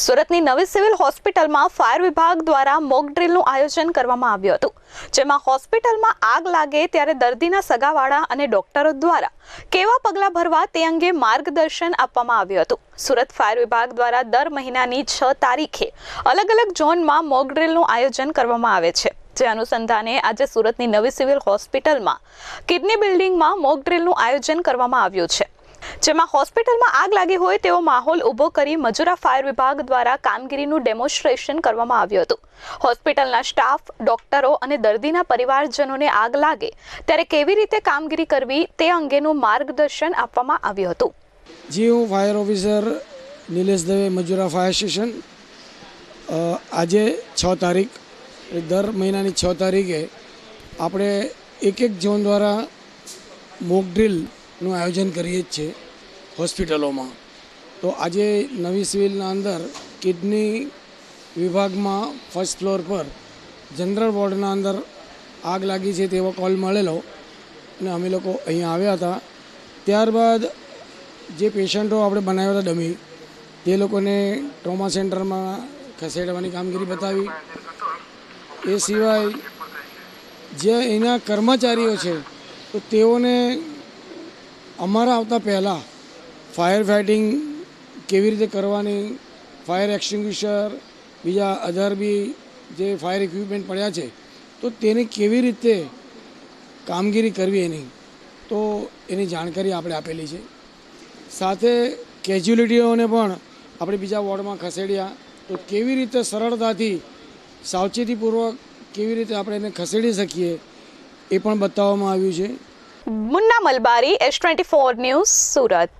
સુરતની નવી સિવિલ હોસ્પિટલમાં ફાયર વિભાગ દ્વારા મોક ડ્રિલનું આયોજન કરવામાં આવ્યું હતું, જેમાં હોસ્પિટલમાં આગ લાગે ત્યારે દર્દીના સગાવાળા અને ડોક્ટરો દ્વારા કેવા પગલાં ભરવા તે અંગે માર્ગદર્શન આપવામાં આવ્યું હતું. સુરત ફાયર વિભાગ દ્વારા દર મહિનાની છ તારીખે અલગ અલગ ઝોનમાં મોક ડ્રિલનું આયોજન કરવામાં આવે છે. જે અનુસંધાને આજે સુરતની નવી સિવિલ હોસ્પિટલમાં કિડની બિલ્ડિંગમાં મોક ડ્રિલનું આયોજન કરવામાં આવ્યું છે. જેમાં હોસ્પિટલમાં આગ લાગી હોય તેવો માહોલ ઊભો કરી મજુરા ફાયર વિભાગ દ્વારા કામગીરીનું ડેમોન્સ્ટ્રેશન કરવામાં આવ્યું હતું. હોસ્પિટલના સ્ટાફ, ડોક્ટરો અને દર્દીના પરિવારજનોને આગ લાગે ત્યારે કેવી રીતે કામગીરી કરવી તે અંગેનું માર્ગદર્શન આપવામાં આવ્યું હતું. જી હું fire officer Nilesh Dave Majura fire station આજે છ તારીખ દર મહિનાની છ તારીખે આપણે એક એક ઝોન દ્વારા મોક ડ્રીલનું આયોજન કરીએ જ છે હોસ્પિટલોમાં. તો આજે નવી સિવિલના અંદર કિડની વિભાગમાં ફર્સ્ટ ફ્લોર પર જનરલ વોર્ડના અંદર આગ લાગી છે તેવો કોલ મળેલો અને અમે લોકો અહીંયા આવ્યા હતા. ત્યારબાદ જે પેશન્ટો આપણે બનાવ્યા હતા ડમી, તે લોકોને ટ્રોમા સેન્ટરમાં ખસેડવાની કામગીરી બતાવી. એ સિવાય જે એના કર્મચારીઓ છે, તો તેઓને અમારા આવતા પહેલાં ફાયર ફાઇટિંગ કેવી રીતે કરવાની ફાયર એક્સ્ટિંગ્વિશર બીજા અધર બી જે ફાયર ઇક્વિપમેન્ટ પડ્યા છે, તો તેને કેવી રીતે કામગીરી કરવી એની, તો એની જાણકારી આપણે આપેલી છે. સાથે કેજ્યુલિટીઓને પણ આપણે બીજા વોર્ડમાં ખસેડ્યા, તો કેવી રીતે સરળતાથી, સાવચેતીપૂર્વક કેવી રીતે આપણે એને ખસેડી શકીએ, એ પણ બતાવવામાં આવ્યું છે. Munna Malbari S twenty four news Surat.